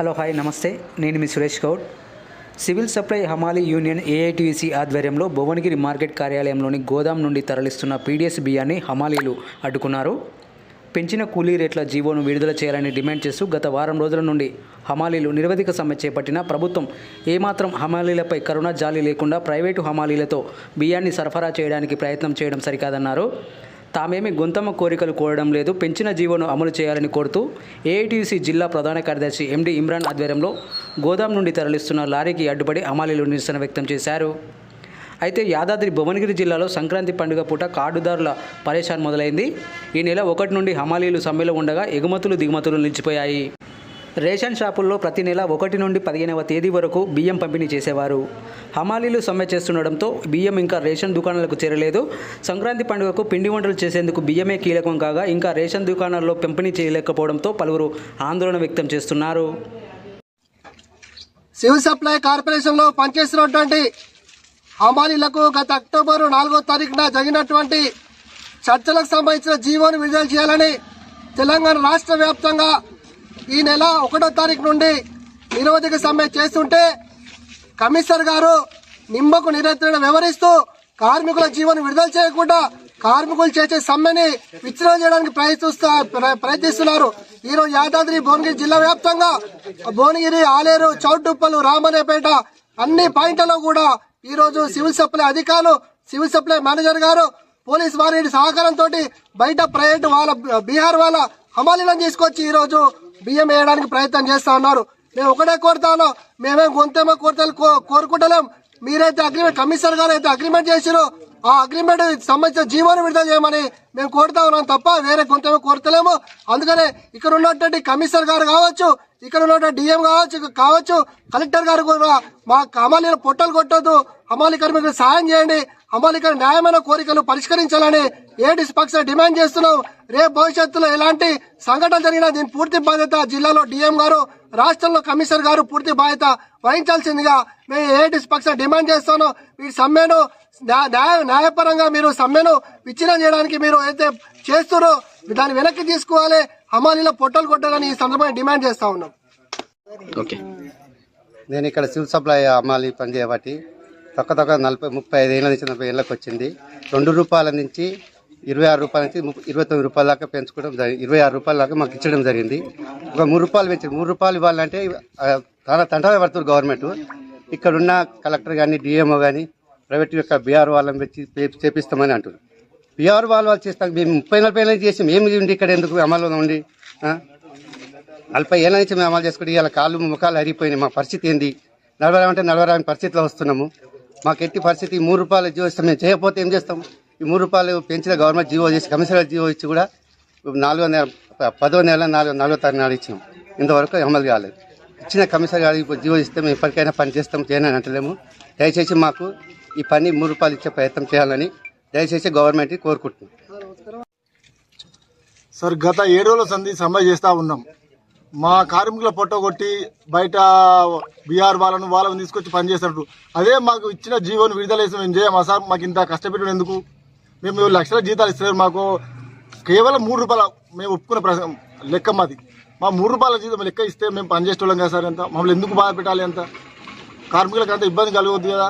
Hello hi namaste. నేను మీ Suresh Goud. Civil supply హమాలి యూనియన్ ఏఐటీసీ ఆధ్వర్యంలో భువనగిరి మార్కెట్ కార్యాలయంలోని గోదాం నుండి తరలిస్తున్న పీడిఎస్ బియ్యాన్ని హమాలీలు అడ్డుకున్నారు. పెంచిన కూలీ రేట్ల జీవోను విడుదల చేయాలని డిమాండ్ చేస్తూ గత వారం రోజుల నుండి హమాలీలు నిరవధిక సమ్మె చేపట్టిన ప్రభుత్వం ఏమాత్రం హమాలీలపై కరుణ జాలి లేకుండా ప్రైవేటు హమాలీలతో బియ్యాన్ని సరఫరా చేయడానికి ప్రయత్నం చేయడం సరికాదన్నారు. తామేమి గొంతమ్మ కోరికలు కోరడం లేదు. పెంచిన జీవోను అమలు చేయాలని కోరుతూ ఏఐటీసీ జిల్లా ప్రధాన కార్యదర్శి ఎండి ఇమ్రాన్ ఆధ్వర్యంలో గోదాం నుండి తరలిస్తున్న లారీకి అడ్డుపడి హమాలీలు నిరసన వ్యక్తం చేశారు. అయితే యాదాద్రి భువనగిరి జిల్లాలో సంక్రాంతి పండుగ పూట కార్డుదారుల పరేషాన్ మొదలైంది. ఈ నెల ఒకటి నుండి హమాలీలు సమ్మెలో ఉండగా ఎగుమతులు దిగుమతులు నిలిచిపోయాయి. రేషన్ షాపుల్లో ప్రతి నెల ఒకటి నుండి పదిహేనవ తేదీ వరకు బియ్యం పంపిణీ చేసేవారు. హమాలీలు సమ్మె చేస్తుండడంతో బియ్యం ఇంకా రేషన్ దుకాణాలకు చేరలేదు. సంక్రాంతి పండుగకు పిండి వంటలు చేసేందుకు బియ్యమే కీలకం కాగా ఇంకా రేషన్ దుకాణాల్లో పంపిణీ చేయలేకపోవడంతో పలువురు ఆందోళన వ్యక్తం చేస్తున్నారు. సివిల్ సప్లై కార్పొరేషన్లో పనిచేస్తున్నటువంటి హమాలీలకు గత అక్టోబర్ నాలుగో తారీఖున జరిగినటువంటి చర్చలకు సంబంధించిన జీవోను విడుదల చేయాలని తెలంగాణ రాష్ట్ర వ్యాప్తంగా ఈ నెల ఒకటో తారీఖు నుండి నిరోధక సమ్మె చేస్తుంటే కమిషనర్ గారు నిమ్మకు నిరంతరణ వ్యవహరిస్తూ కార్మికుల జీవనం విడుదల చేయకుండా కార్మికులు చేసే సమ్మెని విచ్ఛిన్నం చేయడానికి ప్రయత్నిస్తా ప్ర- ప్రయత్నిస్తున్నారు. ఈ రోజు యాదాద్రి భువనగిరి జిల్లా వ్యాప్తంగా భువనగిరి ఆలేరు చౌటుప్పలు రామనేపేట అన్ని పాయింట్లలో కూడా ఈరోజు సివిల్ సప్లై అధికారులు సివిల్ సప్లై మేనేజర్ గారు పోలీస్ వారి సహకారంతో బయట ప్రైవేట్ వాళ్ళ బీహార్ వాళ్ళ హమాలీలను తీసుకొచ్చి ఈరోజు బియ్యం వేయడానికి ప్రయత్నం చేస్తా ఉన్నారు. మేము ఒకటే కోరుతాను మేమేం గొంతేమో కోరతలు కోరుకుంటలేం. మీరైతే అగ్రిమెంట్ కమిషనర్ గారు అయితే అగ్రిమెంట్ చేసిరో ఆ అగ్రిమెంట్ సంబంధించిన జీవోని విడుదల చేయమని మేము కోరుతా ఉన్నాం తప్ప వేరే కొంత కోరతలేము. అందుకనే ఇక్కడ ఉన్నటువంటి కమిషనర్ గారు కావచ్చు ఇక్కడ ఉన్నటువంటి డిఎం కావచ్చు కావచ్చు కలెక్టర్ గారు కూడా మా హమాలీల పొట్టలు కొట్టొద్దు. హమాలి కార్మికులకు సాయం చేయండి. హమాలికల న్యాయమైన కోరికలు పరిష్కరించాలని ఏడిస్ పక్ష డిమాండ్ చేస్తున్నాం. రేపు భవిష్యత్తులో ఎలాంటి సంఘటన జరిగినా దీని పూర్తి బాధ్యత జిల్లాలో డిఎం గారు రాష్ట్రంలో కమిషనర్ గారు పూర్తి బాధ్యత వహించాల్సిందిగా మేము ఏడిస్ పక్ష డిమాండ్ చేస్తున్నాం. మీ సమ్మెను న్యాయ న్యాయపరంగా మీరు సమ్మెను విచ్ఛిన్నం చేయడానికి మీరు అయితే చేస్తున్నారో దాన్ని వెనక్కి తీసుకోవాలి. హమాలీలో పొట్టలు కొట్టాలని ఈ సందర్భంగా డిమాండ్ చేస్తా ఉన్నాం. ఓకే. నేను ఇక్కడ సివిల్ సప్లై అమ్మాలి పనిచేయబట్టి తక్కువ తక్కువ నలభై ముప్పై ఐదు ఏళ్ళ నుంచి నలభై ఏళ్ళకి వచ్చింది. రెండు రూపాయల నుంచి ఇరవై ఆరు రూపాయల నుంచి ముప్పై- ఇరవై తొమ్మిది రూపాయల దాకా పెంచుకోవడం జరిగింది ఇరవై ఆరు రూపాయల దాకా మాకు ఇచ్చడం జరిగింది. ఒక మూడు రూపాయలు పెంచి మూడు రూపాయలు ఇవ్వాలంటే చాలా తంటాలు పడుతుంది గవర్నమెంట్. ఇక్కడ ఉన్న కలెక్టర్ కానీ డిఎంఓ కానీ ప్రైవేట్ యొక్క బీఆర్ వాళ్ళని పెట్టి చే- చేపిస్తామని అంటున్నారు. ఎవరు వాళ్ళు వాళ్ళు చేస్తాం మేము ముప్పై నలభై ఏళ్ళ నుంచి చేసి మేము ఉండి ఇక్కడ ఎందుకు అమల్లో ఉండి నలభై ఏళ్ళ నుంచి మేము అమలు చేసుకుంటే ఇలా కాళ్ళు ముఖాలు అరిగిపోయినాయి. మా పరిస్థితి ఏంది? నడవరామంటే నడవరాని పరిస్థితిలో వస్తున్నాము. మాకు ఎట్టి పరిస్థితి మూడు రూపాయలు జీవో ఇస్తాం. మేము చేయకపోతే ఏం చేస్తాం? ఈ మూడు రూపాయలు పెంచిన గవర్నమెంట్ జీవో చేసి కమిషనర్ జీవో ఇచ్చి కూడా నాలుగో నెల పదో నెల నాలుగో నాలుగో తారీఖు నాడు ఇచ్చినాం. ఇంతవరకు అమలు కాలేదు. ఇచ్చిన కమిషనర్ గారు ఇప్పుడు జీవో ఇస్తే మేము ఎప్పటికైనా పని చేస్తాం చేయనని అంటలేము. దయచేసి మాకు ఈ పని మూడు రూపాయలు ఇచ్చే ప్రయత్నం చేయాలని దయచేసి గవర్నమెంట్ కోరుకుంటున్నాం. సార్ గత ఏడు రోజుల సంధి సమ్మె చేస్తూ ఉన్నాం. మా కార్మికుల పొట్టగొట్టి బయట బీఆర్ వాళ్ళను వాళ్ళని తీసుకొచ్చి పనిచేస్తున్నట్టు. అదే మాకు ఇచ్చిన జీవోని విడుదల చేసి మేము చేయమా సార్ మాకు ఇంత కష్టపెట్టడం ఎందుకు? మేము లక్షల జీతాలు ఇస్తున్నారు మాకు. కేవలం మూడు రూపాయల మేము ఒప్పుకున్న ప్రశ్న లెక్క మాది. మా మూడు రూపాయల జీతం లెక్క ఇస్తే మేము పనిచేసేటోళ్ళం కదా సార్ ఎంత మమ్మల్ని ఎందుకు బాధ పెట్టాలి అంత? కార్మికులకు అంత ఇబ్బంది కలగవద్దు కదా.